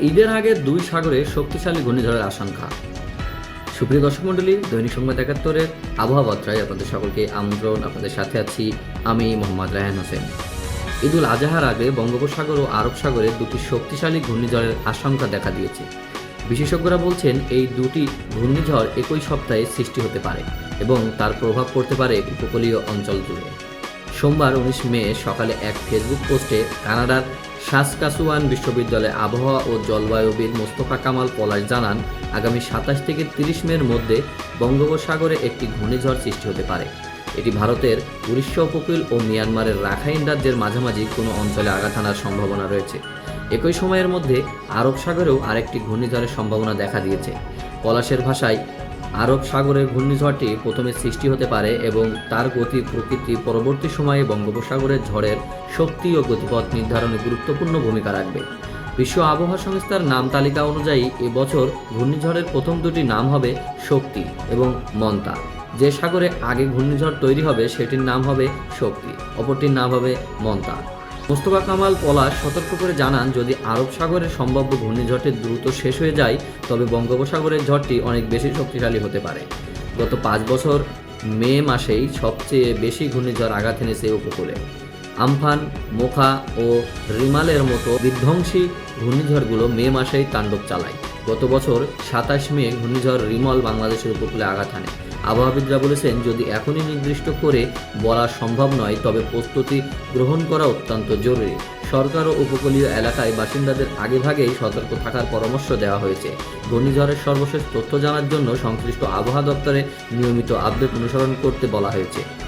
ঈদের আগে দুই সাগরে শক্তিশালী ঘূর্ণিঝড়ের আশঙ্কা। সুপ্রিয় দর্শক মণ্ডলী, দৈনিক সংবাদ একাত্তরের আবহাওয়া বার্তায় আপনাদের সকলকে আমন্ত্রণ। আপনাদের সাথে আছি আমি মোহাম্মদ রায়হান হোসেন। ঈদুল আজহার আগে বঙ্গোপসাগর ও আরব সাগরে দুটি শক্তিশালী ঘূর্ণিঝড়ের আশঙ্কা দেখা দিয়েছে। বিশেষজ্ঞরা বলছেন, এই দুটি ঘূর্ণিঝড় একই সপ্তাহে সৃষ্টি হতে পারে এবং তার প্রভাব পড়তে পারে উপকূলীয় অঞ্চল জুড়ে। সোমবার উনিশ মে সকালে এক ফেসবুক পোস্টে কানাডার সাসকাসুয়ান বিশ্ববিদ্যালয়ে আবহাওয়া ও জলবায়ুবিদ মোস্তফা কামাল পলাশ জানান, আগামী সাতাশ থেকে তিরিশ মের মধ্যে বঙ্গোপসাগরে একটি ঘূর্ণিঝড় সৃষ্টি হতে পারে। এটি ভারতের উড়িষ্যা, উপকূল ও মিয়ানমারের রাখাইন রাজ্যের মাঝামাঝি কোনো অঞ্চলে আঘাত আনার সম্ভাবনা রয়েছে। একই সময়ের মধ্যে আরব সাগরেও আরেকটি ঘূর্ণিঝড়ের সম্ভাবনা দেখা দিয়েছে। পলাশের ভাষায় আরব সাগরে ঘূর্ণিঝড়টি প্রথমে সৃষ্টি হতে পারে এবং তার গতি প্রকৃতি পরবর্তী সময়ে বঙ্গোপসাগরের ঝড়ের শক্তি ও গতিপথ নির্ধারণে গুরুত্বপূর্ণ ভূমিকা রাখবে। বিশ্ব আবহাওয়া সংস্থার নাম তালিকা অনুযায়ী এবছর ঘূর্ণিঝড়ের প্রথম দুটি নাম হবে শক্তি এবং মন্তা। যে সাগরে আগে ঘূর্ণিঝড় তৈরি হবে, সেটির নাম হবে শক্তি, অপরটির নাম হবে মন্তা। মোস্তফা কামাল পলাশ সতর্ক করে জানান, যদি আরব সাগরের সম্ভাব্য ঘূর্ণিঝড়টি দ্রুত শেষ হয়ে যায়, তবে বঙ্গোপসাগরের ঝড়টি অনেক বেশি শক্তিশালী হতে পারে। গত পাঁচ বছর মে মাসেই সবচেয়ে বেশি ঘূর্ণিঝড় আঘাত এনেছে উপকূলে। আমফান, মোখা ও রিমালের মতো বিধ্বংসী ঘূর্ণিঝড়গুলো মে মাসেই তাণ্ডব চালায়। গত বছর সাতাশ মে ঘূর্ণিঝড় রিমল বাংলাদেশের উপকূলে আঘাত হানে। আবহাওয়াবিদরা বলেছেন, যদি এখনই নির্দিষ্ট করে বলা সম্ভব নয়, তবে প্রস্তুতি গ্রহণ করা অত্যন্ত জরুরি। সরকার ও উপকূলীয় এলাকায় বাসিন্দাদের আগেভাগেই সতর্ক থাকার পরামর্শ দেওয়া হয়েছে। ঘূর্ণিঝড়ের সর্বশেষ তথ্য জানার জন্য সংশ্লিষ্ট আবহাওয়া দপ্তরে নিয়মিত আপডেট অনুসরণ করতে বলা হয়েছে।